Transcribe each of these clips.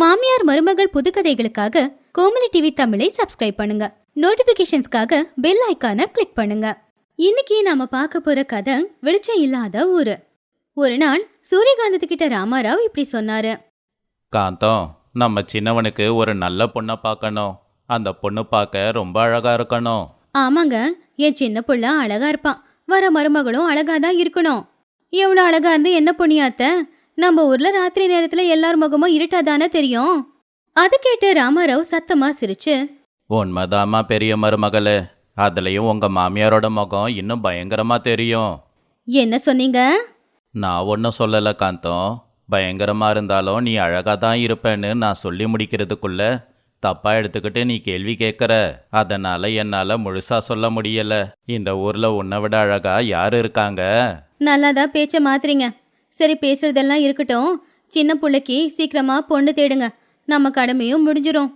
மாமியார் மருமகள் புதுக்கதைகளுக்காக கோமலி டிவி தமிழை சப்ஸ்கிரைப் பண்ணுங்க. நோட்டிபிகேஷன்ஸ்க்காக பெல் ஐக்கானை கிளிக் பண்ணுங்க. இன்னைக்கு நாம பார்க்க போற கதை வெளிச்சம் இல்லாத ஊரு. ஒரு நாள் சூரியகாந்தத்துக்கிட்ட ராமாராவ் இப்படி சொன்னாரு. காந்தம் நம்ம சின்னவனுக்கு ஒரு நல்ல பொண்ணை பார்க்கணும். அந்த பொண்ணு பார்க்க ரொம்ப அழகா இருக்கணும். ஆமாங்க என் சின்ன புள்ள அழகா இருப்பான். வர மருமகளும் அழகா தான் இருக்கணும். எவ்வளோ அழகா இருந்து என்ன புண்ணியாத்த? நம்ம ஊர்ல ராத்திரி நேரத்துல எல்லார் முகமும் இருட்டாதானே தெரியும்? அது கேட்டு ராமாராவ் சத்தமா சிரிச்சு உண்மைதாம்மா பெரிய மருமகளே. அதுலயும் உங்க மாமியாரோட முகம் இன்னும் பயங்கரமா தெரியும். என்ன சொன்னீங்க? நான் ஒன்றும் சொல்லலை காந்தம் பயங்கரமா இருந்தாலும் நீ அழகா தான் இருப்பேன்னு நான் சொல்லி முடிக்கிறதுக்குள்ள தப்பா எடுத்துக்கிட்டு நீ கேள்வி கேட்குற அதனால என்னால முழுசா சொல்ல முடியல. இந்த ஊர்ல உன்னை விட அழகா யார் இருக்காங்க? நல்லாதான் பேச்ச மாத்துறீங்க. சரி பேசுறதெல்லாம் இருக்கட்டும். சின்ன புள்ளைக்கு சீக்கிரமா பொண்ணு தேடுங்க. நம்ம கடமையும் முடிஞ்சிரும்.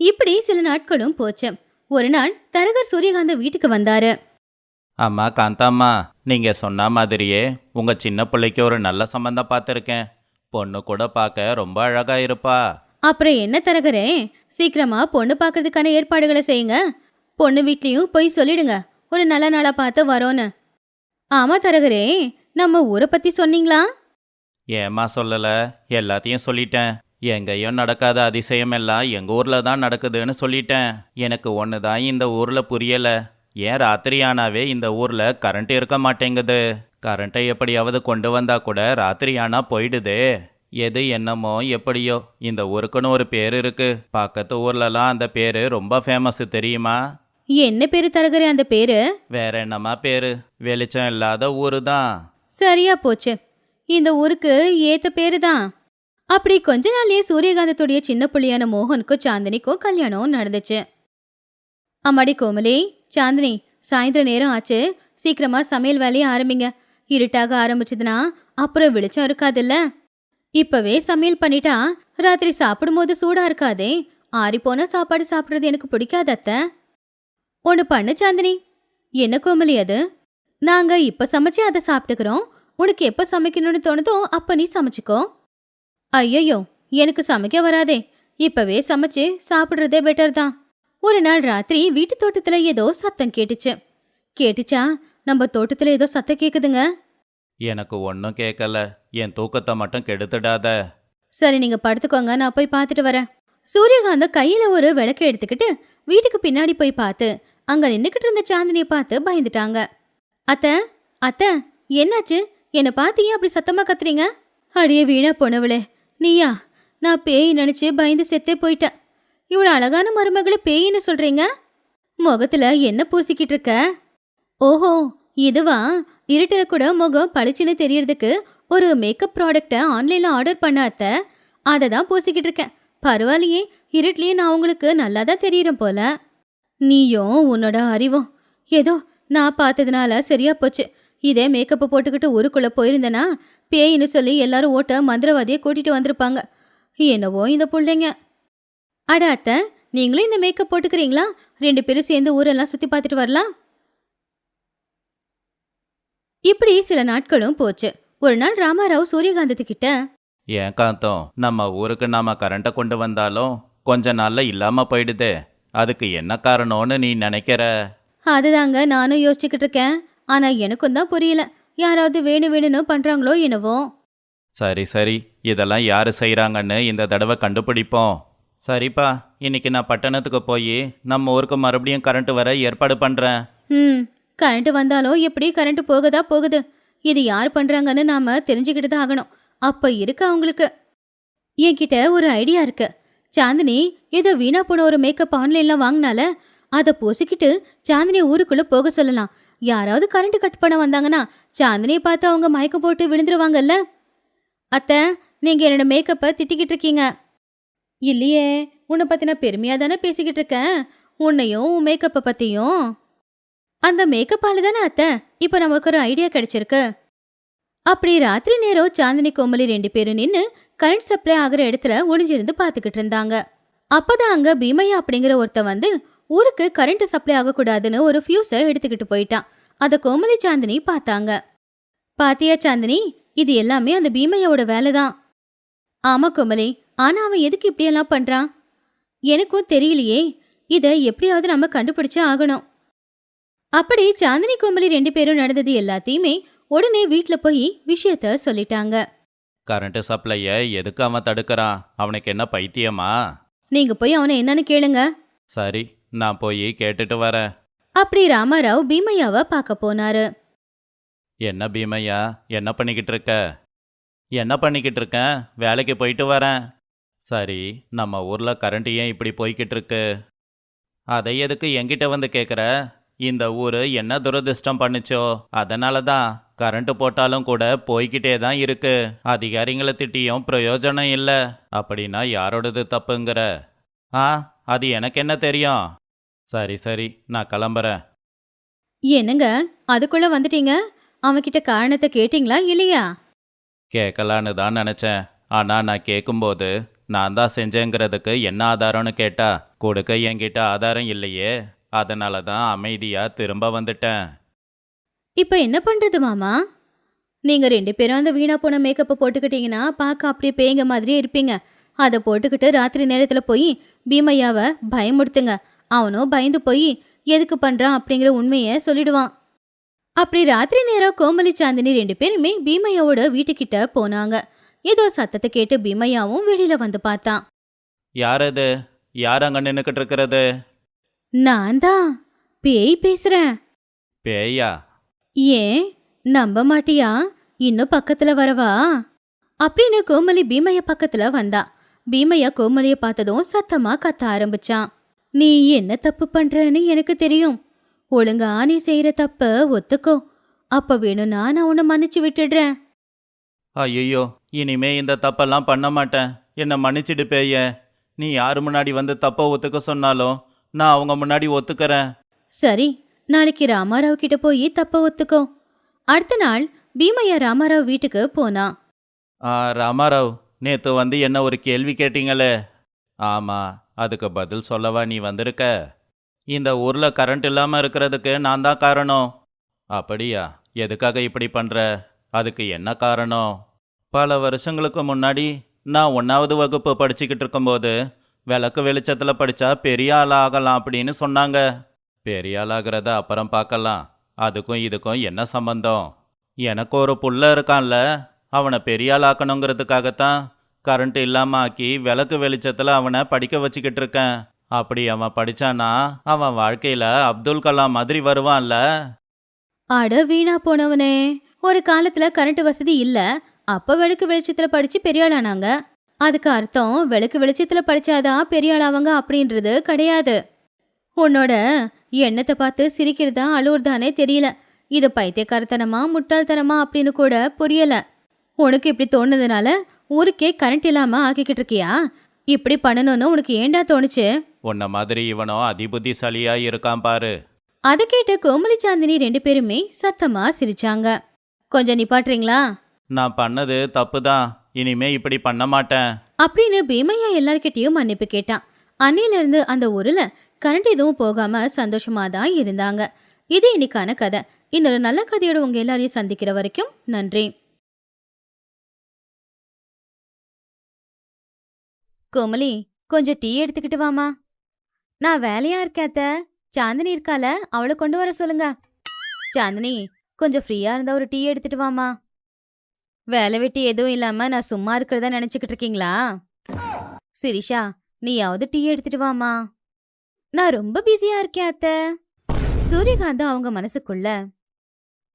இப்படி சில நாட்களும் போச்சு. ஒரு நாள் தரகர் சூரியகாந்த வீட்டுக்கு வந்தாரு. அம்மா காந்தாம்மா நீங்க சொன்ன மாதிரியே உங்க சின்ன பிள்ளைக்கு ஒரு நல்ல சம்பந்தம் பார்த்துருக்கேன். பொண்ணு கூட பார்க்க ரொம்ப அழகா இருப்பா. அப்புறம் என்ன தரகரே? சீக்கிரமா பொண்ணு பார்க்கறதுக்கான ஏற்பாடுகளை செய்யுங்க. பொண்ணு வீட்லயும் போய் சொல்லிடுங்க. ஒரு நல்ல நாளா பார்த்து வரோன்னு. ஆமா தரகரே நம்ம ஊரை பத்தி சொன்னீங்களா? ஏம்மா சொல்லல? எல்லாத்தையும் சொல்லிட்டேன். எங்கேயும் நடக்காத அதிசயம் எல்லாம் எங்க ஊர்ல தான் நடக்குதுன்னு சொல்லிட்டேன். எனக்கு ஒன்று தான் இந்த ஊர்ல புரியல. ஏன் ராத்திரி ஆனாவே இந்த ஊர்ல கரண்ட் இருக்க மாட்டேங்குது? கரண்ட்டை எப்படியாவது கொண்டு வந்தா கூட ராத்திரி ஆனா போயிடுதே. எது என்னமோ எப்படியோ இந்த ஊருக்குன்னு ஒரு பேர் இருக்கு. பக்கத்து ஊர்லலாம் அந்த பேரு ரொம்ப ஃபேமஸ் தெரியுமா? என்ன பேரு தரகரே அந்த பேரு? வேற என்னம்மா பேரு? வெளிச்சம் இல்லாத ஊரு தான். சரியா போச்சு. இந்த ஊருக்கு ஏத்த பேரு தான். அப்படி கொஞ்ச நாள்லயே சூரியகாந்தத்துடைய சின்ன புள்ளியான மோகனுக்கும் சாந்தினிக்கும் கல்யாணம் நடந்துச்சு. அம்மாடி கோமலி சாந்தினி சாயந்தர நேரம் ஆச்சு. சீக்கிரமா சமையல் வேலையை ஆரம்பிங்க. இருட்டாக ஆரம்பிச்சதுன்னா அப்புறம் வெளிச்சம் இருக்காதுல்ல. இப்பவே சமையல் பண்ணிட்டா ராத்திரி சாப்பிடும்போது சூடா இருக்காதே. ஆறிப்போன சாப்பாடு சாப்பிடுறது எனக்கு பிடிக்காதத்த அத்தை. ஒன்று பண்ணு சாந்தினி. என்ன கோமலி அது? நாங்க இப்ப சமைச்சு அதை சாப்பிட்டுக்கிறோம். உனக்கு எப்ப சமைக்கணும்னு தோணுதோ அப்ப நீ சமைச்சுக்கோ. ஐயையோ எனக்கு சமைக்க வராதே. இப்பவே சமைச்சு சாப்பிடுறதே பெட்டர் தான். ஒரு நாள் ராத்திரி வீட்டு தோட்டத்துல ஏதோ சத்தம் கேட்டுச்சு. கேட்டுச்சா? நம்ம தோட்டத்துல ஏதோ சத்தம் கேக்குதுங்க. எனக்கு ஒன்றும் கேட்கல என் தூக்கத்தை மட்டும் கெடுத்துடாத. சரி நீங்க படுத்துக்கோங்க. நான் போய் பார்த்துட்டு வரேன். சூரியகாந்தம் கையில ஒரு விளக்கு எடுத்துக்கிட்டு வீட்டுக்கு பின்னாடி போய் பார்த்து அங்க நின்னுக்கிட்டு இருந்த சாந்தினியை பார்த்து பயந்துட்டாங்க. அத்த அத்த என்னாச்சு? என்னை பார்த்து ஏன் அப்படி சத்தமா கத்துறீங்க? அடியே வீணா போனவளே நீயா? நான் பேய் நினைச்சு பயந்து செத்தே போயிட்டேன். இவ்வளோ அழகான மருமகளை பேயின்னு சொல்றீங்க? முகத்துல என்ன பூசிக்கிட்டு இருக்க? ஓஹோ இதுவா? இருட்டில் கூட முகம் பளிச்சுன்னு தெரியறதுக்கு ஒரு மேக்கப் ப்ராடக்டை ஆன்லைன்ல ஆர்டர் பண்ண அத்தை. அதை தான் பூசிக்கிட்டு இருக்கேன். பரவாயில்லையே இருட்லேயே நான் உங்களுக்கு நல்லா தான் தெரியிறேன் போல. நீயும் உன்னோட அறிவும். ஏதோ நான் பார்த்ததுனால சரியா போச்சு. இதே மேக்கப்பை போட்டுக்கிட்டு ஊருக்குள்ளே போயிருந்தேனா பேயின்னு சொல்லி எல்லாரும் ஓட்ட மந்திரவாதியை கூட்டிட்டு வந்திருப்பாங்க. என்னவோ இந்த பிள்ளைங்க. அட அத்தை நீங்களும் இந்த மேக்கப் போட்டுக்கிறீங்களா? ரெண்டு பேரும் சேர்ந்து ஊரெல்லாம் சுற்றி பார்த்துட்டு வரலாம். இப்படி சில நாட்களும் போச்சு. ஒரு நாள் ராமாராவ் சூரியகாந்தத்துக்கிட்ட ஏன் காந்தம்? நம்ம ஊருக்கு நாம கரண்ட்டை கொண்டு வந்தாலும் கொஞ்ச நாள்ல இல்லாம போயிடுது. அதுக்கு என்ன காரணம்னு நீ நினைக்கிற? அதுதாங்க நானும் யோசிச்சுக்கிட்டு இருக்கேன் ஆனா எனக்கும் தான் புரியல. யாராவது வேணும் வேணும்னு பண்றாங்களோ என்னவோ. சரி சரி. இதெல்லாம் யாரு செய்றாங்கன்னு இந்த தடவை கண்டுபிடிப்போம். சரிப்பா இன்னைக்கு நான் பட்டணத்துக்கு போய் நம்ம ஊருக்கு மறுபடியும் கரண்ட் வர ஏற்பாடு பண்றேன். ம் கரண்ட் வந்தாலும் எப்படி கரண்ட் போகுதா போகுது. இது யார் பண்றாங்கன்னு நாம தெரிஞ்சுக்கிட்டு தான் ஆகணும். அப்ப இருக்கு அவங்களுக்கு. என்கிட்ட ஒரு ஐடியா இருக்கு. சாந்தினி ஏதோ வீணா போன ஒரு மேக்கப் ஆன்லைன்ல வாங்கினால அதை பூசிக்கிட்டு சாந்தினியை ஊருக்குள்ள போக சொல்லலாம். யாராவது கரண்ட் கட் பண்ண வந்தாங்கன்னா சாந்தினியை பார்த்து அவங்க மயக்கம் போட்டு விழுந்துருவாங்கல்ல? அத்தை நீங்க என்னோட மேக்கப்பை திட்டிக்கிட்டு இருக்கீங்க. இல்லையே உன்னை பத்தி நான் பெருமையா தானே பேசிக்கிட்டு இருக்கேன். உன்னையும் உன் மேக்கப்பை பத்தியும். அந்த மேக்கப்பால தானே அத்தை? இப்போ நமக்கு ஒரு ஐடியா கிடைச்சிருக்கு. அப்படி ராத்திரி நேரம் சாந்தினி கோமலி ரெண்டு பேரும் நின்று கரண்ட் சப்ளை ஆகிற இடத்துல ஒளிஞ்சிருந்து பார்த்துக்கிட்டு இருந்தாங்க. அப்பதான் அங்க பீமையா அப்படிங்கிற ஒருத்தன் வந்து ஊருக்கு கரண்ட் சப்ளை ஆகக்கூடாதுன்னு ஒரு ஃபியூஸை எடுத்துக்கிட்டு போயிட்டான். அதை கோமலி சாந்தினி பார்த்தாங்க. பாத்தியா சாந்தினி இது எல்லாமே அந்த பீமையாவோட வேலை தான் ஆமா கோமலி ஆனா அவன் எதுக்கு இப்படியெல்லாம் பண்றான்? எனக்கும் தெரியலையே இதை எப்படியாவது நம்ம கண்டுபிடிச்சு ஆகணும். அப்படி சாந்தினி கோமலி ரெண்டு பேரும் நடந்தது எல்லாத்தையுமே உடனே வீட்ல போய் விஷயத்த சொல்லிட்டாங்க. கரண்ட் சப்ளையை எதுக்கு அவன் தடுக்கிறான்? அவனுக்கு என்ன பைத்தியமா? நீங்க போய் அவனை என்னன்னு கேளுங்க. சரி. நான் போய் கேட்டுட்டு வரேன். அப்படி ராமாராவ் பீமையாவை பார்க்க போனாரு. என்ன பீமையா என்ன பண்ணிக்கிட்டு இருக்க? என்ன பண்ணிக்கிட்டு இருக்கேன்? வேலைக்கு போயிட்டு வரேன். சரி நம்ம ஊரில் கரண்ட் ஏன் இப்படி போய்கிட்டு இருக்கு? அதை எதுக்கு என்கிட்ட வந்து கேட்குற இந்த ஊர் என்ன துரதிர்ஷ்டம் பண்ணுச்சோ? அதனால தான் கரண்ட் போட்டாலும் கூட போய்கிட்டே தான் இருக்கு. அதிகாரிங்களை திட்டியும் பிரயோஜனம் இல்லை. அப்படின்னா யாரோடது தப்புங்கிற? ஆ அது எனக்கு என்ன தெரியும்? சரி சரி. நான் கிளம்புறேன். என்னங்க? அதுக்குள்ள வந்துட்டீங்க? அவன்கிட்ட காரணத்தை கேட்டீங்களா இல்லையா? கேட்கலான்னு தான் நினச்சேன். ஆனால் நான் கேட்கும்போது நான் தான் செஞ்சேங்கிறதுக்கு என்ன ஆதாரம்னு கேட்டா? கொடுக்க என்கிட்ட ஆதாரம் இல்லையே. அதனால தான் அமைதியாக திரும்ப வந்துட்டேன். இப்போ என்ன பண்றது மாமா? நீங்க ரெண்டு பேரும் அந்த வீணா போன மேக்கப்பை போட்டுக்கிட்டீங்கன்னா பார்க்க அப்படியே பேய்ங்க மாதிரியே இருப்பீங்க. அதை போட்டுக்கிட்டு ராத்திரி நேரத்துல போய் பீமையாவை பயமுடுத்துங்க அவனும் பயந்து போய் எதுக்கு பண்றான் அப்படிங்கிற உண்மையை சொல்லிடுவான். அப்படி ராத்திரி நேரம் கோமலி சாந்தினி ரெண்டு பேருமே பீமையாவோட வீட்டுக்கிட்ட போனாங்க. ஏதோ சத்தத்தை கேட்டு பீமையாவும் வெளியில வந்து பார்த்தான். யார் அது? யார் அங்கே இருக்கிறது? நான் தான். பேய் பேசுறேன். பேயா? ஏன்? நம்ப மாட்டியா? இன்னும் பக்கத்துல வரவா? அப்படின்னு கோமலி பீமைய பக்கத்துல வந்தா. பீமையா கோமலிய பார்த்ததும் சத்தமா கத்த ஆரம்பிச்சான். நீ என்ன தப்பு பண்றன்னு எனக்கு தெரியும். ஒழுங்கா நீ செய்யற தப்ப ஒத்துக்கோ. அப்ப வேணும்னா நான் உன்னை மன்னிச்சு விட்டுடுறேன். ஐயோ இனிமே இந்த தப்பெல்லாம் பண்ண மாட்டேன். என்னை மன்னிச்சிடு பேய. நீ யார் முன்னாடி வந்து தப்பை ஒத்துக்க சொன்னாலும் நான் அவங்க முன்னாடி ஒத்துக்கிறேன். சரி நாளைக்கு ராமாராவ் கிட்ட போய் தப்ப ஒத்துக்கோ. அடுத்த நாள் பீமையா ராமாராவ் வீட்டுக்கு போனான் ஆ ராமாராவ் நேற்று வந்து என்ன ஒரு கேள்வி கேட்டீங்களே? ஆமாம் அதுக்கு பதில் சொல்லவா நீ வந்திருக்க? இந்த ஊரில் கரண்ட் இல்லாமல் இருக்கிறதுக்கு நான் தான் காரணம். அப்படியா? எதுக்காக இப்படி பண்ணுற அதுக்கு என்ன காரணம்? பல வருஷங்களுக்கு முன்னாடி நான் ஒன்றாவது வகுப்பு படிச்சுக்கிட்டு இருக்கும்போது விளக்கு வெளிச்சத்தில் படித்தா பெரிய ஆள் ஆகலாம் அப்படின்னு சொன்னாங்க. பெரிய ஆளாகிறத அப்புறம் பார்க்கலாம். அதுக்கும் இதுக்கும் என்ன சம்பந்தம்? எனக்கு ஒரு புள்ள இருக்கான்ல. அவனை பெரிய ஆளாக்கணுங்கிறதுக்காகத்தான் கரண்ட் இல்லாமல் ஆக்கி விளக்கு வெளிச்சத்தில் அவனை படிக்க வச்சுக்கிட்டு இருக்கேன். அப்படி அவன் படிச்சானா அவன் வாழ்க்கையில் அப்துல் கலாம் மாதிரி வருவான்ல. அட வீணா போனவனே. ஒரு காலத்துல கரண்ட் வசதி இல்ல. அப்ப விளக்கு வெளிச்சத்துல படிச்சு பெரிய ஆளானாங்க அதுக்கு அர்த்தம் விளக்கு வெளிச்சத்துல படிச்சாதான் பெரியாளாவாங்க அப்படின்றது கிடையாது. உன்னோட எண்ணத்தை பார்த்து சிரிக்கிறதா அழுவுறதானே தெரியல. இது பைத்தியக்காரத்தனமா முட்டாள்தனமா அப்படின்னு கூட புரியல. உனக்கு இப்படி தோணுதுனால ஊருக்கே கரண்ட் இல்லாம ஆக்கிக்கிட்டு இருக்கியா? இப்படி பண்ணணும்னு உனக்கு ஏண்டா தோணுச்சு? உன்ன மாதிரி இவனும் அதிபுத்திசாலியாக இருக்கான் பாரு. அதை கேட்டு கோமலி சாந்தினி ரெண்டு பேருமே சத்தமா சிரிச்சாங்க. கொஞ்சம் நிப்பாட்டுறீங்களா? நான் பண்ணது தப்பு தான் இனிமே இப்படி பண்ண மாட்டேன். அப்படின்னு பீமையா எல்லார்கிட்டயும் மன்னிப்பு கேட்டான். அன்னையில இருந்து அந்த ஊர்ல கரண்ட் எதுவும் போகாம சந்தோஷமா தான் இருந்தாங்க. இது இன்னைக்கான கதை. இன்னொரு நல்ல கதையோட உங்க எல்லாரையும் சந்திக்கிற வரைக்கும் நன்றி. கோமலி கொஞ்சம் டீ எடுத்துக்கிட்டு வாமா. நான் வேலையா இருக்கேன் சாந்தினி இருக்கால அவளை கொண்டு வர சொல்லுங்க. சாந்தினி கொஞ்சம் ஃப்ரீயா இருந்தா ஒரு டீ எடுத்துட்டு வாமா. வேலை வெட்டி எதுவும் இல்லாம நான் சும்மா இருக்கிறதா நினைச்சுக்கிட்டு இருக்கீங்களா? சிரிஷா நீயாவது டீ எடுத்துட்டு வாமா. நான் ரொம்ப பிஸியா இருக்கேன் அத்த. சூரியகாந்தா அவங்க மனசுக்குள்ள.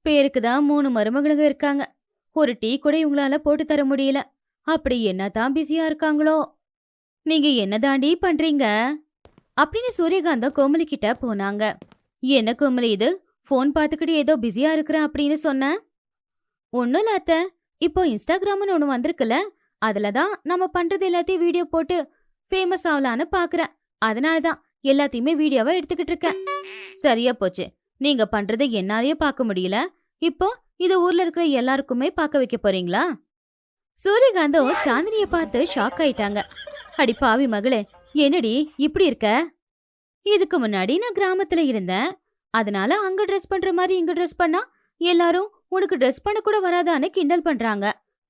பேருக்கு தான் மூணு மருமகளுங்க இருக்காங்க. ஒரு டீ கூட இவங்களால போட்டு தர முடியல. அப்படி என்னதான் பிஸியா இருக்காங்களோ? நீங்க என்னதாண்டி பண்றீங்க? அப்படின்னு சூரியகாந்தம் கோமலி கிட்ட போனாங்க. என்ன கோமலி இது? ஃபோன் பார்த்துக்கிட்டு ஏதோ பிஸியா இருக்கிற அப்படின்னு சொன்ன. ஒன்னும் இல்லாத்த அத்தை. இப்போ இன்ஸ்டாகிராம்னு ஒன்று வந்திருக்குல்ல. அதுல தான் நம்ம பண்றது எல்லாத்தையும் வீடியோ போட்டு ஃபேமஸ் ஆகலான்னு பாக்குறேன். அதனால தான் எல்லாத்தையுமே வீடியோவா எடுத்துக்கிட்டு இருக்கேன். சரியா போச்சு. நீங்க பண்றதை என்னாலேயே பார்க்க முடியல. இப்போ இது ஊர்ல இருக்கிற எல்லாருக்குமே பார்க்க வைக்க போறீங்களா? சூரியகாந்தம் சாந்தினிய பார்த்து ஷாக் ஆயிட்டாங்க. அடி பாவி மகளே என்னடி இப்படி இருக்க? இதுக்கு முன்னாடி நான் கிராமத்துல இருந்தேன். அதனால அங்க ட்ரெஸ் பண்ற மாதிரி இங்க ட்ரெஸ் பண்ணா எல்லாரும் உனக்கு ட்ரெஸ் பண்ண கூட வராதான்னு கிண்டல் பண்றாங்க.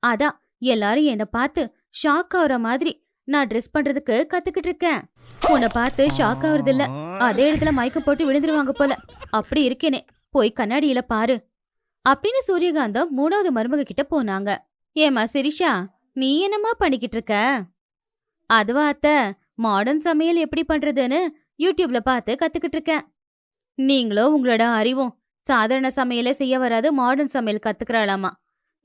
அதான் எல்லாரும் என்ன பார்த்து ஷாக் ஆகுற மாதிரி நான் ட்ரெஸ் பண்றதுக்கு கத்துக்கிட்டு இருக்கேன். உன்னை பார்த்து ஷாக் ஆகுறது இல்ல அதே இடத்துல மயக்கம் போட்டு விழுந்துருவாங்க போல. அப்படி இருக்கேனே போய் கண்ணாடியில பாரு. அப்படின்னு சூரியகாந்தம் மூணாவது மருமக கிட்ட போனாங்க. ஏமா சிரிஷா நீ என்னமா பண்ணிக்கிட்டு இருக்க? அதுவா அத்தை மாடர்ன் சமையல் எப்படி பண்றதுன்னு யூடியூப்ல பார்த்து கத்துக்கிட்டு இருக்கேன். நீங்களும் உங்களோட அறிவும் சாதாரண சமையலே செய்ய வராது மாடர்ன் சமையல் கத்துக்கிறாளாமா.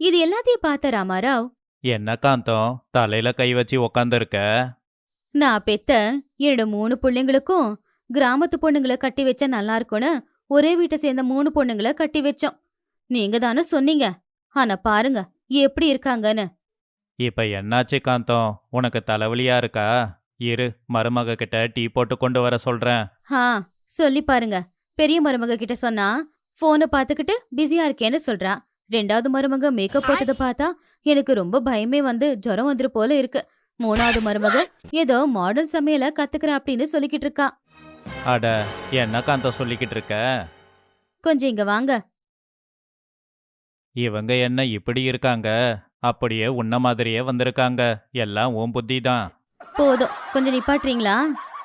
இது எல்லாத்தையும் பார்த்த ராமாராவ் என்ன காந்தம்? தலையில கை வச்சு உக்காந்துருக்க? நான் பெத்த என்னோட மூணு பிள்ளைங்களுக்கும் கிராமத்து பொண்ணுங்களை கட்டி வச்சா நல்லா இருக்கும்னு ஒரே வீட்டை சேர்ந்த மூணு பொண்ணுங்களை கட்டி வச்சோம். நீங்க தானே சொன்னீங்க. ஆனா பாருங்க எப்படி இருக்காங்கன்னு. இப்ப என்னாச்சு காந்தம்? உனக்கு தலைவலியா இருக்கா? இரு மருமக கிட்ட டீ போட்டு கொண்டு வர சொல்றேன். ஆ சொல்லி பாருங்க. பெரிய மருமக கிட்ட சொன்னா போனை பார்த்துக்கிட்டு பிஸியா இருக்கேன்னு சொல்றா. ரெண்டாவது மருமக மேக்கப் போட்டதை பார்த்தா எனக்கு ரொம்ப பயமே வந்து ஜுரம் வந்துரு போல இருக்கு. மூணாவது மருமக ஏதோ மாடர்ன் சமையல கத்துக்கிறா அப்படின்னு சொல்லிக்கிட்டு இருக்கா. அட என்ன காந்தம் சொல்லிக்கிட்டு இருக்க? கொஞ்சம் இங்க வாங்க. இவங்க என்ன இப்படி இருக்காங்க? அப்படியே உன்ன மாதிரியே வந்திருக்காங்க. எல்லாம் ஓம் புத்தி தான் போதும். கொஞ்சம் நிப்பாட்டுறீங்களா?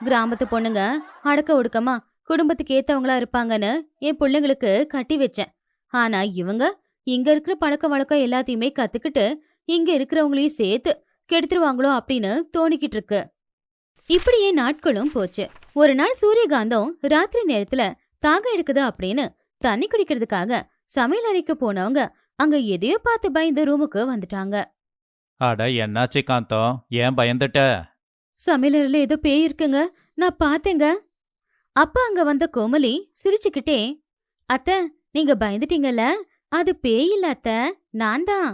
கிராமத்து பொண்ணுங்க அடக்க ஒடுக்கமா குடும்பத்துக்கு ஏத்தவங்களா இருப்பாங்கன்னு என் பிள்ளைங்களுக்கு கட்டி வச்சேன். ஆனா இவங்க இங்க இருக்கிற பழக்க வழக்கம் எல்லாத்தையுமே கத்துக்கிட்டு இங்க இருக்கிறவங்களையும் சேர்த்து கெடுத்துருவாங்களோ அப்படின்னு தோணிக்கிட்டு இருக்கு. இப்படியே நாட்களும் போச்சு. ஒரு நாள் சூரியகாந்தம் ராத்திரி நேரத்துல தாகம் எடுக்குது அப்படின்னு தண்ணி குடிக்கிறதுக்காக சமையல் அறைக்கு போனவங்க அங்க எதையோ பார்த்து பயந்து ரூமுக்கு வந்துட்டாங்க. அட என்னாச்சு காந்தம்? ஏன் பயந்துட்ட? சமையலறையில ஏதோ பேய் இருக்குங்க. நான் பார்த்தேங்க. அப்ப அங்க வந்த கோமலி சிரிச்சுக்கிட்டே அத்த நீங்க பயந்துட்டீங்கல்ல? அது பேய் இல்ல அத்த. நான் தான்.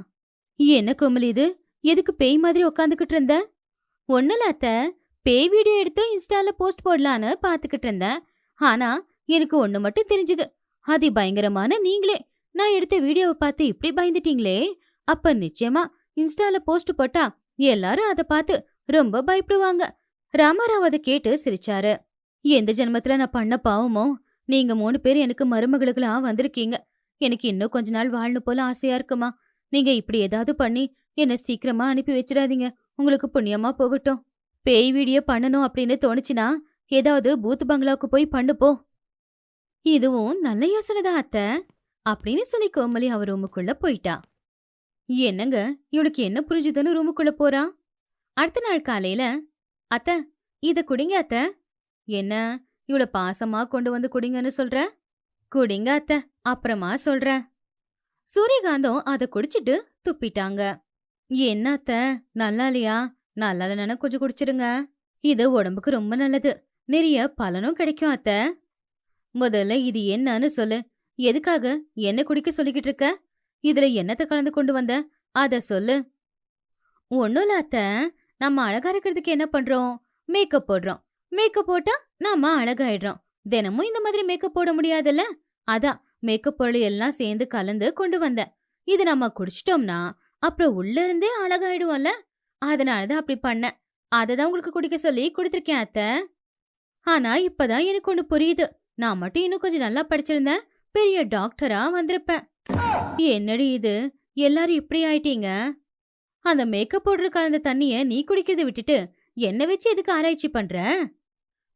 என்ன கோமலி இது? எதுக்கு பேய் மாதிரி உக்காந்துக்கிட்டு இருந்த? ஒண்ணுல அத்த. பேய் வீடியோ எடுத்து இன்ஸ்டால போஸ்ட் போடலான்னு பாத்துக்கிட்டு இருந்தேன். ஆனா எனக்கு ஒண்ணு மட்டும் தெரிஞ்சது. அது பயங்கரமான நீங்களே. நான் எடுத்த வீடியோவை பார்த்து இப்படி பயந்துட்டீங்களே? அப்ப நிச்சயமா இன்ஸ்டால போஸ்ட் போட்டா எல்லாரும் அதை பார்த்து ரொம்ப பயப்படுவாங்க. ராமராவ் அதை கேட்டு சிரிச்சாரு. எந்த ஜென்மத்துல நான் பண்ண பாவமோ? நீங்க மூணு பேர் எனக்கு மருமகளுகளா வந்திருக்கீங்க. எனக்கு இன்னும் கொஞ்ச நாள் வாழணும் போல ஆசையா இருக்குமா? நீங்க இப்படி ஏதாவது பண்ணி என்ன சீக்கிரமா அனுப்பி வச்சிடாதீங்க. உங்களுக்கு புண்ணியமா போகட்டும். பேய் வீடியோ பண்ணணும் அப்படின்னு தோணுச்சுன்னா ஏதாவது பூத் பங்களாவுக்கு போய் பண்ணு போ. இதுவும் நல்ல யோசனை தான் அப்படின்னு சொல்லி கோமலி அவ ரூமுக்குள்ள போயிட்டா. என்னங்க இவளுக்கு என்ன புரிஞ்சுதுன்னு ரூமுக்குள்ள போறா? அடுத்த நாள் காலையில அத்த இத குடிங்க அத்த. என்ன இவள பாசமா கொண்டு வந்து குடிங்கன்னு சொல்ற? குடிங்க அத்த அப்புறமா சொல்ற சூரியகாந்தம் அத குடிச்சிட்டு துப்பிட்டாங்க. என்ன அத்த நல்லா இல்லையா? நல்லா இல்லைன்னா கொஞ்சம் குடிச்சிருங்க. இது உடம்புக்கு ரொம்ப நல்லது. நிறைய பலனும் கிடைக்கும் அத்த. முதல்ல இது என்னன்னு சொல்லு. எதுக்காக என்ன குடிக்க சொல்லிக்கிட்டு இருக்க? இதுல என்னத்தை கலந்து கொண்டு வந்த? அத சொல்லு. ஒன்னும் இல்ல அத்த. நம்ம அழகா இருக்கிறதுக்கு என்ன பண்றோம்? மேக்கப் போடுறோம். மேக்கப் போட்டா நாம அழகாயிடுறோம். தினமும் இந்த மாதிரி மேக்கப் போட முடியாதுல்ல? அதான் மேக்கப் பொருள் எல்லாம் சேர்ந்து கலந்து கொண்டு வந்தேன் இது நம்ம குடிச்சிட்டோம்னா அப்புறம் உள்ள இருந்தே அழகாயிடுவோம்ல? அதனாலதான் அப்படி பண்ணேன் அததான் உங்களுக்கு குடிக்க சொல்லி கொடுத்துருக்கேன் அத்த. ஆனா இப்பதான் எனக்கு ஒண்ணு புரியுது. நான் மட்டும் இன்னும் கொஞ்சம் நல்லா படிச்சிருந்தேன். பெரிய டாக்டரா வந்திருப்பேன். என்னடி இது? எல்லாரும் இப்படி ஆயிட்டீங்க? அந்த மேக்கப் பவுடர் கலந்த தண்ணிய நீ குடிக்கிறத விட்டுட்டு என்ன வச்சு எதுக்கு ஆராய்ச்சி பண்ற?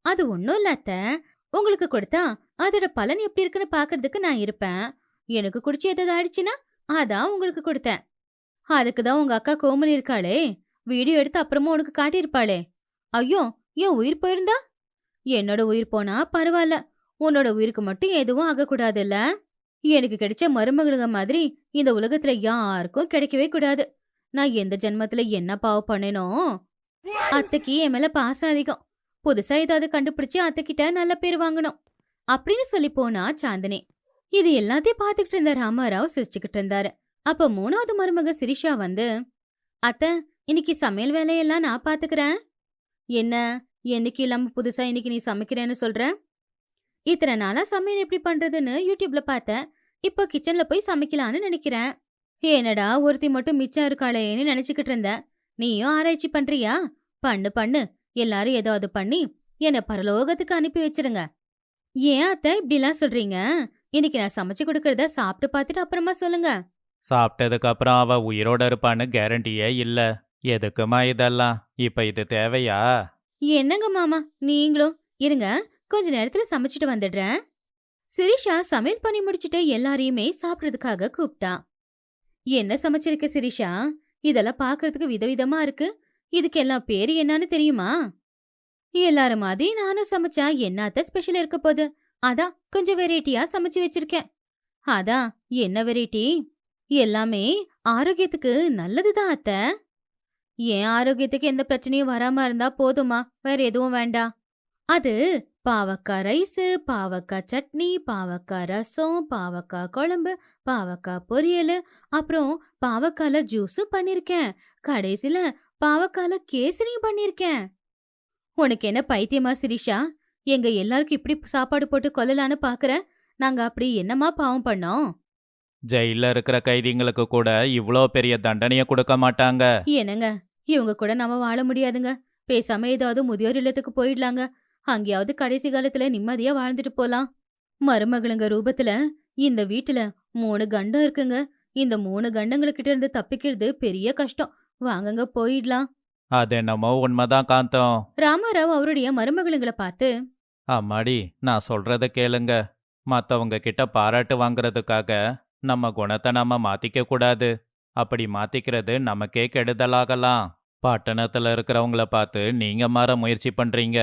அது ஒன்றும் இல்லாத்த உங்களுக்கு கொடுத்தா அதோட பலன் எப்படி இருக்குன்னு பாக்குறதுக்கு நான் இருப்பேன். எனக்கு குடிச்சு எதாவது ஆயிடுச்சுன்னா அதான் உங்களுக்கு கொடுத்தேன். அதுக்கு தான் உங்க அக்கா கோமல் இருக்காளே. வீடியோ எடுத்து அப்புறமா உனக்கு காட்டியிருப்பாளே. ஐயோ என் உயிர் போயிருந்தா? என்னோட உயிர் போனா பரவாயில்ல. உன்னோட உயிருக்கு மட்டும் எதுவும் ஆகக்கூடாதுல்ல? எனக்கு கிடைச்ச மருமகளுங்க மாதிரி இந்த உலகத்துல யாருக்கும் கிடைக்கவே கூடாது. நான் எந்த ஜென்மத்துல என்ன பாவம் பண்ணனோ அத்தைக்கு என் மேல பாசம் அதிகம். புதுசா ஏதாவது கண்டுபிடிச்சு அத்தைக்கிட்ட நல்ல பேர் வாங்கணும். அப்படின்னு சொல்லி போனா சாந்தினி. இது எல்லாத்தையும் பார்த்துக்கிட்டு இருந்த ராமாராவ் சிரிச்சுக்கிட்டு இருந்தாரு. அப்ப மூணாவது மருமக சிரிஷா வந்து அத்தை இன்னைக்கு சமையல் வேலையெல்லாம் நான் பாத்துக்கிறேன் என்ன? என்னைக்கு இல்லாம புதுசா இன்னைக்கு நீ சமைக்கிறேன்னு சொல்ற? இத்தனை நாளா சமையல் எப்படி பண்றதுன்னு யூடியூப்ல பார்த்தேன். இப்போ கிச்சன்ல போய் சமைக்கலான்னு நினைக்கிறேன். ஏனடா ஒருத்தி மட்டும் மிச்சம் இருக்காளேன்னு நினைச்சுக்கிட்டு இருந்த. நீயும் ஆராய்ச்சி பண்றியா? பண்ணு பண்ணு. எல்லாரும் ஏதாவது பண்ணி என்னை பரலோகத்துக்கு அனுப்பி வச்சிருங்க. ஏன் அத்தை இப்படிலாம் சொல்றீங்க? இன்னைக்கு நான் சமைச்சு கொடுக்கறத சாப்பிட்டு பார்த்துட்டு அப்புறமா சொல்லுங்க. சாப்பிட்டதுக்கு அப்புறம் அவ உயிரோட இருப்பான்னு கேரண்டியே இல்ல. எதுக்குமா இதெல்லாம்? இப்ப இது தேவையா? என்னங்க மாமா நீங்களும் இருங்க. கொஞ்ச நேரத்துல சமைச்சிட்டு வந்துடுறேன். சிரிஷா சமையல் பண்ணி முடிச்சுட்டு எல்லாரையுமே சாப்பிட்றதுக்காக கூப்பிட்டா. என்ன சமைச்சிருக்க சிரிஷா? இதெல்லாம் பார்க்கறதுக்கு விதவிதமா இருக்கு. இதுக்கெல்லாம் பேரு என்னன்னு தெரியுமா? எல்லாரும் மாதிரி நானும் சமைச்சா என்னத்த ஸ்பெஷல் இருக்க போது அதான் கொஞ்சம் வெரைட்டியா சமைச்சு வச்சிருக்கேன். அதான் என்ன வெரைட்டி எல்லாமே ஆரோக்கியத்துக்கு நல்லதுதான் அத்த. என் ஆரோக்கியத்துக்கு எந்த பிரச்சனையும் வராம இருந்தா போதுமா? வேற எதுவும் வேண்டாம் அது பாவக்காய் ரைஸு பாவக்காய் சட்னி பாவக்காய் ரசம் பாவக்காய் குழம்பு பாவக்காய் பொரியல் அப்புறம் பாவக்கால ஜூஸும் பண்ணிருக்கேன். கடைசில பாவக்கால கேசரியும் பண்ணிருக்கேன். உனக்கு என்ன பைத்தியமா சிரிஷா? எங்க எல்லாருக்கும் இப்படி சாப்பாடு போட்டு கொல்லலான்னு பாக்குற? நாங்க அப்படி என்னமா பாவம் பண்ணோம்? ஜெயில இருக்கிற கைதிங்களுக்கு கூட இவ்ளோ பெரிய தண்டனைய கொடுக்க மாட்டாங்க. என்னங்க? இவங்க கூட நாம வாழ முடியாதுங்க. பேசாம ஏதாவது முதியோர் இல்லத்துக்கு போயிடலாங்க. அங்கேயாவது கடைசி காலத்துல நிம்மதியா வாழ்ந்துட்டு போலாம். மருமகளுங்க ரூபத்துல இந்த வீட்டுல மூணு கண்டம் இருக்குங்க. இந்த மூணு கண்டங்களுக்கிட்ட இருந்து தப்பிக்கிறது பெரிய கஷ்டம். வாங்கங்க போயிடலாம். அது என்னமோ உண்மைதான் காந்தம். ராமாராவ் அவருடைய மருமகளுங்களை பார்த்து அம்மாடி நான் சொல்றத கேளுங்க. மத்தவங்க கிட்ட பாராட்டு வாங்குறதுக்காக நம்ம குணத்தை நம்ம மாத்திக்க கூடாது. அப்படி மாத்திக்கிறது நமக்கே கெடுதலாகலாம். பட்டணத்துல இருக்கிறவங்கள பார்த்து நீங்க மாற முயற்சி பண்றீங்க.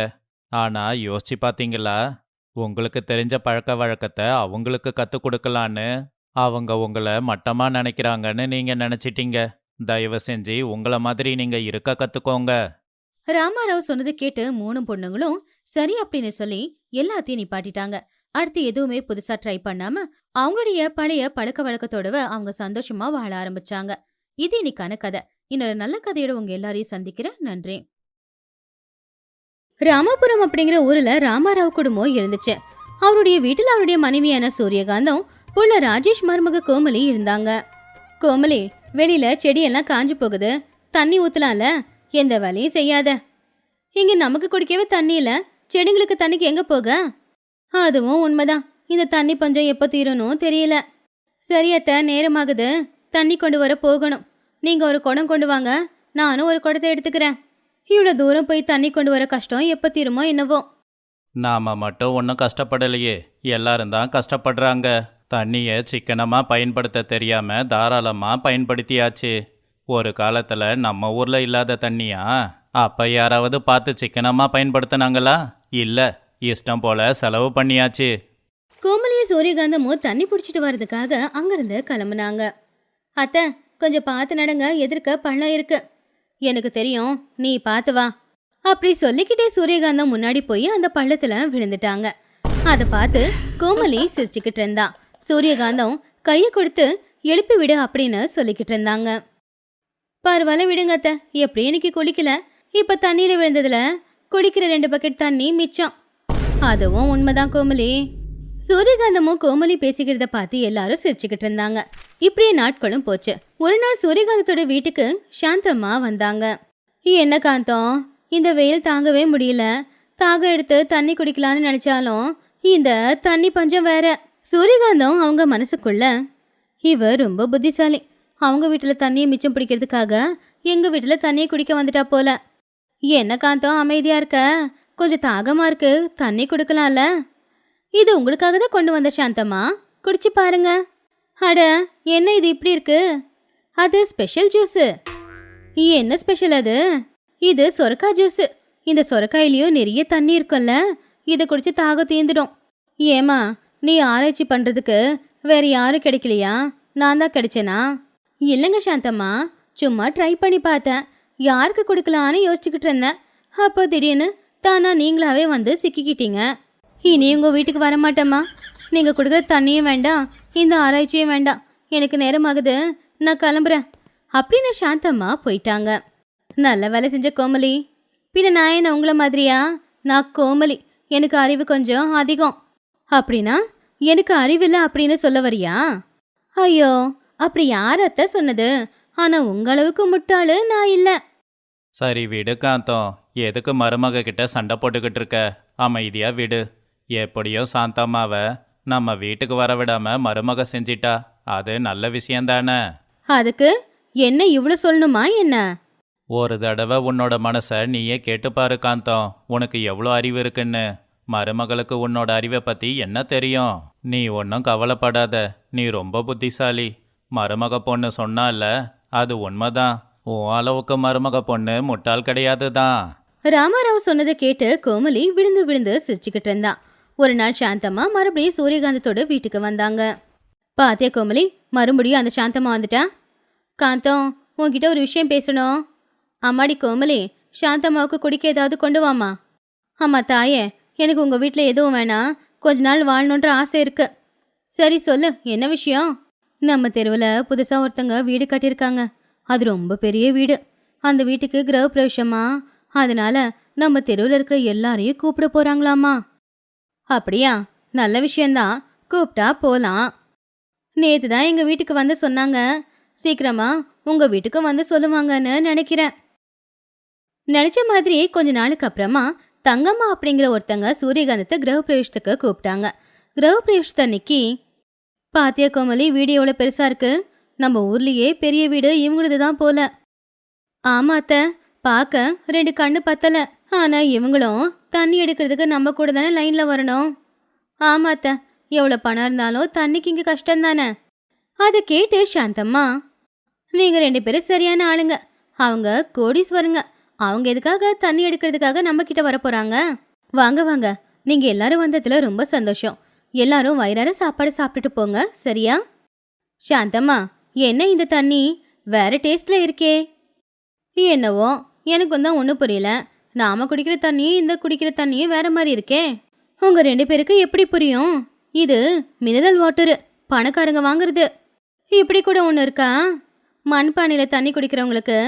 ஆனா யோசிச்சு பாத்தீங்களா? உங்களுக்கு தெரிஞ்ச பழக்க வழக்கத்தை அவங்களுக்கு கத்துக் கொடுக்கலான்னு அவங்க உங்களை மட்டமா நினைக்கிறாங்கன்னு நீங்க நினைச்சிட்டீங்க. தயவு செஞ்சு உங்கள மாதிரி நீங்க இருக்க கத்துக்கோங்க. ராமாராவ் சொன்னதை கேட்டு மூணு பொண்ணுங்களும் சரி அப்படின்னு சொல்லி எல்லாத்தையும் நிப்பாட்டிட்டாங்க. அடுத்து எதுவுமே புதுசா ட்ரை பண்ணாம அவங்களுடைய பழைய பழக்க வழக்கத்தோடவ அவங்க சந்தோஷமா வாழ ஆரம்பிச்சாங்க. இது இன்னைக்கான கதை. இன்னொரு நல்ல கதையோட உங்க எல்லாரையும் சந்திக்கிறேன். நன்றி. ராமபுரம் அப்படிங்கிற ஊர்ல ராமாராவ் குடும்பம் இருந்துச்சு. அவருடைய வீட்டில் அவருடைய மனைவியான சூரியகாந்தம் புள்ள ராஜேஷ் மருமக கோமலி இருந்தாங்க. கோமலி வெளியில செடியெல்லாம் காஞ்சு போகுது. தண்ணி ஊத்தலாம்ல? எந்த வேலையும் செய்யாத. இங்க நமக்கு குடிக்கவே தண்ணி இல்ல. செடிங்களுக்கு தண்ணிக்கு எங்க போக? அதுவும் உண்மைதான். இந்த தண்ணி பஞ்சம் எப்போ தீரணும் தெரியல. சரியத்த நேரமாகுது. தண்ணி கொண்டு வர போகணும். நீங்க ஒரு குடம் கொண்டு வாங்க. நானும் ஒரு குடத்தை எடுத்துக்கிறேன். இவ்வளோ தூரம் போய் தண்ணி கொண்டு வர கஷ்டம் எப்போ தீருமோ என்னவோ. நாம மட்டும் ஒன்றும் கஷ்டப்படலையே. எல்லாரும் தான் கஷ்டப்படுறாங்க. தண்ணியை சிக்கனமா பயன்படுத்த தெரியாம தாராளமா பயன்படுத்தியாச்சு. ஒரு காலத்துல நம்ம ஊர்ல இல்லாத தண்ணியா? அப்ப யாராவது பார்த்து சிக்கனமா பயன்படுத்தினாங்களா? இல்ல இஷ்டம் போல செலவு பண்ணியாச்சு. கோமலிய சூரியகாந்தமும் தண்ணி பிடிச்சிட்டு வர்றதுக்காக அங்கிருந்து கிளம்புனாங்க. அத்தை கொஞ்சம் பார்த்து நடங்க. எதிர்க்க பள்ளம் இருக்கு. எனக்கு தெரியும் நீ பார்த்து வா. அப்படி சொல்லிக்கிட்டே சூரியகாந்தம் முன்னாடி போய் அந்த பள்ளத்துல விழுந்துட்டாங்க. அதை பார்த்து கோமலி சிரிச்சுக்கிட்டு இருந்தா. சூரியகாந்தம் கையை கொடுத்து எழுப்பி விடு அப்படின்னு சொல்லிக்கிட்டு இருந்தாங்க. பரவாயில்ல விடுங்க அத்தை. எப்படி இன்னைக்கு குளிக்கல. இப்ப தண்ணீர் விழுந்ததுல குளிக்கிற ரெண்டு பக்கெட் தண்ணி மிச்சம். அதுவும் உண்மைதான் கோமலி. சூரியகாந்தமும் கோமலி பேசிக்கிறத பார்த்து எல்லாரும் சிரிச்சுக்கிட்டு இருந்தாங்க. இப்படியே நாட்களும் போச்சு. ஒரு நாள் சூரியகாந்தத்தோட வீட்டுக்கு சாந்தம்மா வந்தாங்க. என்ன காந்தம்? இந்த வெயில் தாங்கவே முடியல. தாகம் எடுத்து தண்ணி குடிக்கலான்னு நினைச்சாலும் இந்த தண்ணி பஞ்சம் வேற. சூரியகாந்தம் அவங்க மனசுக்குள்ள இவர் ரொம்ப புத்திசாலி. அவங்க வீட்டில் தண்ணியை மிச்சம் பிடிக்கிறதுக்காக எங்கள் வீட்டில் தண்ணியை குடிக்க வந்துட்டா போல. என்ன காந்தம் அமைதியாக இருக்க? கொஞ்சம் தாகமாக இருக்கு. தண்ணி கொடுக்கலாம்ல. இது உங்களுக்காக தான் கொண்டு வந்த சாந்தம்மா. குடிச்சு பாருங்க. அட என்ன இது இப்படி இருக்கு? அது ஸ்பெஷல் ஜூஸு என்ன ஸ்பெஷல் அது? இது சொரக்காய் ஜூஸு இந்த சொரக்காயிலையும் நிறைய தண்ணி இருக்கும்ல. இதை குடிச்சு தாக தீந்துடும் ஏமா நீ ஆராய்ச்சி பண்ணுறதுக்கு வேற யாரும் கிடைக்கலையா? நான் தான் கிடைச்சேனா? இல்லைங்க சாந்தம்மா சும்மா ட்ரை பண்ணி பார்த்தேன். யாருக்கு கொடுக்கலான்னு யோசிச்சுக்கிட்டு இருந்தேன். அப்போ திடீர்னு தானா நீங்களாவே வந்து சிக்கிக்கிட்டீங்க. இனி உங்கள் வீட்டுக்கு வர மாட்டேம்மா நீங்கள் கொடுக்குற தண்ணியும் வேண்டாம் இந்த ஆராய்ச்சியும் வேண்டாம். எனக்கு நேரமாகுது. நான் கிளம்புறேன். அப்படின்னு சாந்தம்மா போயிட்டாங்க. நல்ல வேலை செஞ்ச கோமலி. பின்ன நான் என்ன உங்களை மாதிரியா? நான் கோமலி. எனக்கு அறிவு கொஞ்சம் அதிகம். அப்படின்னா எனக்கு அறிவில்லை அப்படின்னு சொல்ல வரியா? ஐயோ அப்படி யார் அத்தை சொன்னது ஆனால் உங்களவுக்கு முட்டாளு நான் இல்லை. சரி விடு காந்தம். எதுக்கு மருமக கிட்ட சண்டை போட்டுக்கிட்டு இருக்க? அமைதியா விடு. எப்படியோ சாந்தம்மாவை நம்ம வீட்டுக்கு வர விடாம மருமக செஞ்சிட்டா. அது நல்ல விஷயம்தானே அதுக்கு என்ன இவ்வளோ சொல்லணுமா என்ன? ஒரு தடவை உன்னோட மனசை நீயே கேட்டுப்பாரு காந்தம். உனக்கு எவ்வளோ அறிவு இருக்குன்னு. மருமகளுக்கு உன்னோட அறிவை பற்றி என்ன தெரியும்? நீ ஒன்றும் கவலைப்படாத. நீ ரொம்ப புத்திசாலி. மருமக பொண்ணு சொன்னால அது உண்மைதான். உன் அளவுக்கு மருமக பொண்ணு முட்டாள் கிடையாது தான் ராமாராவ் சொன்னதை கேட்டு கோமலி விழுந்து விழுந்து சிரிச்சுக்கிட்டு இருந்தா. ஒரு நாள் சாந்தம்மா மறுபடியும் சூரியகாந்தத்தோட வீட்டுக்கு வந்தாங்க. பாத்தே கோமலி மறுபடியும் அந்த சாந்தம்மா வந்துட்டா? காந்தம் உன்கிட்ட ஒரு விஷயம் பேசணும். அம்மாடி கோமலி சாந்தம்மாவுக்கு குடிக்க ஏதாவது கொண்டு வாமா அம்மா தாயே எனக்கு உங்கள் வீட்டில் எதுவும் வேணாம். கொஞ்ச நாள் வாழணுன்ற ஆசை இருக்கு. சரி சொல்லு என்ன விஷயம்? நம்ம தெருவில் புதுசாக ஒருத்தங்க வீடு கட்டியிருக்காங்க. அது ரொம்ப பெரிய வீடு. அந்த வீட்டுக்கு கிரக பிரவேசமா அதனால நம்ம தெருவில் இருக்கிற எல்லாரையும் கூப்பிட போகிறாங்களாமா அப்படியா? நல்ல விஷயந்தான் கூப்பிட்டா போகலாம் நேற்று தான் எங்கள் வீட்டுக்கு வந்து சொன்னாங்க. சீக்கிரமா உங்கள் வீட்டுக்கு வந்து சொல்லுவாங்கன்னு நினைக்கிறேன். நினச்ச மாதிரி கொஞ்ச நாளுக்கு அப்புறமா தங்கம்மா அப்படிங்கிற ஒருத்தங்க சூரியகாந்தத்தை கிரக பிரவேசத்துக்கு கூப்பிட்டாங்க கிரக அன்னைக்கு பாத்தியா கோமலி வீடு எவ்வளோ பெருசாக இருக்கு? நம்ம ஊர்லேயே பெரிய வீடு இவங்களது தான் போல. ஆமாத்த பார்க்க ரெண்டு கண்ணு பத்தலை. ஆனால் இவங்களும் தண்ணி எடுக்கிறதுக்கு நம்ம கூட தானே லைனில் வரணும்? ஆமாத்த எவ்வளோ பணம் இருந்தாலும் தண்ணிக்கு இங்கே கஷ்டம் தானே அதை கேட்டு சாந்தம்மா. நீங்கள் ரெண்டு பேரும் சரியான ஆளுங்க. அவங்க கோடீஸ்வரங்க. அவங்க எதுக்காக தண்ணி எடுக்கிறதுக்காக நம்ம கிட்ட வர போகிறாங்க வாங்க வாங்க. நீங்கள் எல்லாரும் வந்ததில் ரொம்ப சந்தோஷம். எல்லாரும் வயிறார சாப்பாடு சாப்பிட்டுட்டு போங்க சரியா? சாந்தம்மா என்ன இந்த தண்ணி? வேற டேஸ்ட்ல இருக்கே. என்னவோ எனக்கும் தான் ஒன்றும் புரியல. நாம குடிக்கிற தண்ணியும் இந்த குடிக்கிற தண்ணியும் வேற மாதிரி இருக்கே. உங்க ரெண்டு பேருக்கு எப்படி புரியும்? இது மினரல் வாட்டரு பணக்காரங்க வாங்குறது. இப்படி கூட ஒன்று இருக்கா? மண்பானையில் தண்ணி குடிக்கிறவங்களுக்கு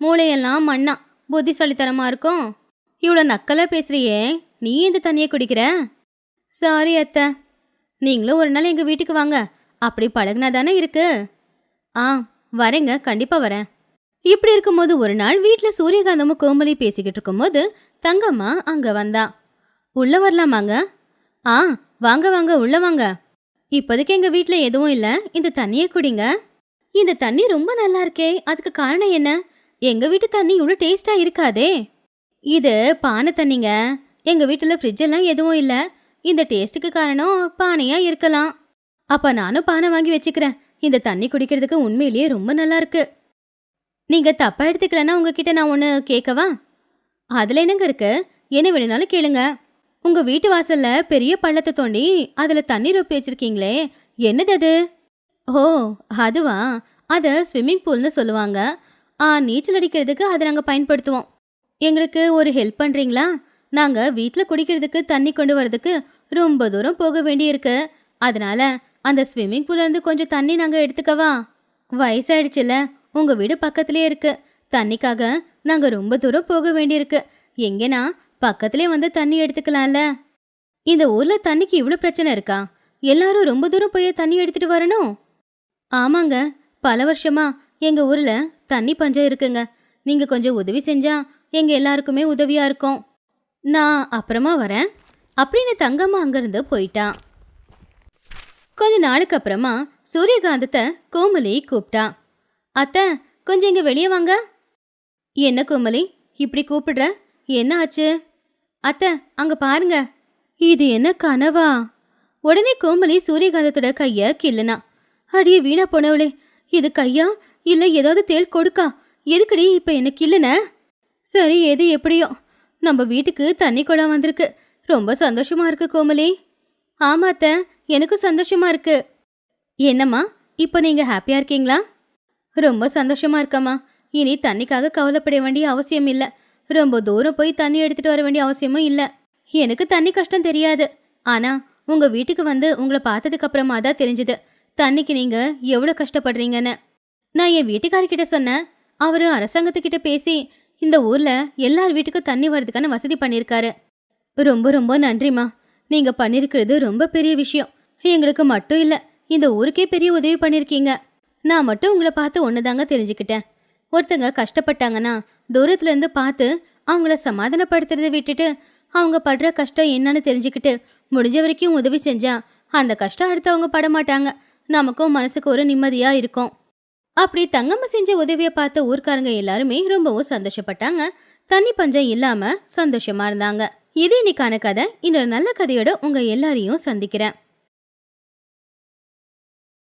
மூளையெல்லாம் மண்ணா புத்திசாலித்தனமாக இருக்கும். இவ்வளோ நக்கலாக பேசுகிறியே நீ இந்த தண்ணியை குடிக்கிற? சாரி அத்தை. நீங்களும் ஒரு நாள் எங்கள் வீட்டுக்கு வாங்க அப்படி பழகுனா தானே இருக்கு. ஆ வரேங்க கண்டிப்பாக வரேன். இப்படி இருக்கும்போது ஒரு நாள் வீட்டில் சூரியகாந்தமும் கோமலி பேசிக்கிட்டு இருக்கும்போது தங்கம்மா அங்கே வந்தா. உள்ளே வரலாமாங்க? ஆ வாங்க வாங்க உள்ளே வாங்க. இப்போதைக்கு எங்கள் வீட்டில் எதுவும் இல்லை. இந்த தண்ணியை குடிங்க. இந்த தண்ணி ரொம்ப நல்லா இருக்கே. அதுக்கு காரணம் என்ன? எங்கள் வீட்டு தண்ணி இவ்வளோ டேஸ்ட்டாக இருக்காதே. இது பானை தண்ணிங்க. எங்கள் வீட்டில் ஃப்ரிட்ஜெல்லாம் எதுவும் இல்லை. இந்த டேஸ்ட்டுக்கு காரணம் பானையாக இருக்கலாம். அப்போ நானும் பானை வாங்கி வச்சுக்கிறேன். இந்த தண்ணி குடிக்கிறதுக்கு உண்மையிலேயே ரொம்ப நல்லாயிருக்கு நீங்க தப்பா எடுத்துக்கலன்னா உங்ககிட்ட நான் ஒன்று கேட்கவா? அதுல என்னங்க இருக்கு? என்ன வேணும்னாலும் கேளுங்க. உங்க வீட்டு வாசல்ல பெரிய பள்ளத்தை தோண்டி அதுல தண்ணீர் ஒப்பி வச்சிருக்கீங்களே என்னது அது? ஓ அதுவா? அதை ஸ்விம்மிங் பூல்னு சொல்லுவாங்க. ஆ நீச்சல் அடிக்கிறதுக்கு அதை நாங்கள் பயன்படுத்துவோம். எங்களுக்கு ஒரு ஹெல்ப் பண்ணுறீங்களா நாங்கள் வீட்டில் குடிக்கிறதுக்கு தண்ணி கொண்டு வரதுக்கு ரொம்ப தூரம் போக வேண்டியிருக்கு. அதனால அந்த ஸ்விம்மிங் பூல்லேருந்து கொஞ்சம் தண்ணி நாங்கள் எடுத்துக்கவா? வயசாயிடுச்சுல. உங்க வீடு பக்கத்திலே இருக்கு. தண்ணிக்காக நாங்க ரொம்ப தூரம் போக வேண்டியிருக்கு. எங்கேனா பக்கத்திலே வந்து தண்ணி எடுத்துக்கலாம்ல. இந்த ஊர்ல தண்ணிக்கு இவ்வளோ பிரச்சனை இருக்கா? எல்லாரும் ரொம்ப தூரம் போய் தண்ணி எடுத்துட்டு வரணும்? ஆமாங்க. பல வருஷமா எங்க ஊர்ல தண்ணி பஞ்சம் இருக்குங்க. நீங்க கொஞ்சம் உதவி செஞ்சா எங்க எல்லாருக்குமே உதவியா இருக்கும். நான் அப்புறமா வரேன். அப்படின்னு தங்கம்மா அங்கிருந்து போயிட்டான் கொஞ்ச நாளுக்கு அப்புறமா சூரியகாந்தத்தை கோமலி கூப்பிட்டா. அத்தை கொஞ்சம் இங்கே வெளியே வாங்க. என்ன கோமலி இப்படி கூப்பிடுற? என்ன ஆச்சு? அத்தை அங்கே பாருங்க. இது என்ன கனவா? உடனே கோமலி சூரியகாந்தத்தோட கையை கிள்ளுனா. அடியே வீணா போனவளே இது கையா? இல்லை ஏதாவது தேள் கொடுக்கா? எதுக்குடி இப்போ என்ன கிள்ளுன? சரி எது எப்படியோ. நம்ம வீட்டுக்கு தண்ணி குடம் வந்திருக்கு. ரொம்ப சந்தோஷமா இருக்கு கோமலி. ஆமாத்த அத்தை எனக்கும் சந்தோஷமா இருக்கு. என்னம்மா இப்போ நீங்கள் ஹாப்பியாக இருக்கீங்களா? ரொம்ப சந்தோஷமா இருக்கம்மா. இனி தண்ணிக்காக கவலைப்பட வேண்டிய அவசியம் இல்லை. ரொம்ப தூரம் போய் தண்ணி எடுத்துட்டு வர வேண்டிய அவசியமும் இல்லை. எனக்கு தண்ணி கஷ்டம் தெரியாது. ஆனா உங்க வீட்டுக்கு வந்து உங்களை பார்த்ததுக்கு அப்புறமா தான் தெரிஞ்சது. தண்ணிக்கு நீங்க எவ்வளோ கஷ்டப்படுறீங்கன்னு. நான் என் வீட்டுக்காரர்கிட்ட சொன்னேன். அவரு அரசாங்கத்துக்கிட்ட பேசி இந்த ஊர்ல எல்லார் வீட்டுக்கும் தண்ணி வர்றதுக்கான வசதி பண்ணியிருக்காரு. ரொம்ப ரொம்ப நன்றிம்மா. நீங்க பண்ணிருக்கிறது ரொம்ப பெரிய விஷயம். எங்களுக்கு மட்டும் இல்லை இந்த ஊருக்கே பெரிய உதவி பண்ணியிருக்கீங்க. நான் மட்டும் உங்களை பார்த்து ஒன்றுதாங்க தெரிஞ்சுக்கிட்டேன். ஒருத்தங்க கஷ்டப்பட்டாங்கன்னா தூரத்துலேருந்து பார்த்து அவங்கள சமாதானப்படுத்துறதை விட்டுட்டு அவங்க படுற கஷ்டம் என்னன்னு தெரிஞ்சுக்கிட்டு முடிஞ்ச வரைக்கும் உதவி செஞ்சா அந்த கஷ்டம் அடுத்தவங்க பட மாட்டாங்க நமக்கும் மனசுக்கு ஒரு நிம்மதியாக இருக்கும். அப்படி தங்கம்மா செஞ்ச உதவியை பார்த்த ஊர்க்காரங்க எல்லாருமே ரொம்பவும் சந்தோஷப்பட்டாங்க. தண்ணி பஞ்சம் இல்லாமல் சந்தோஷமாக இருந்தாங்க. இது இன்னைக்கான கதை. இன்னொரு நல்ல கதையோட உங்கள் எல்லாரையும் சந்திக்கிறேன்.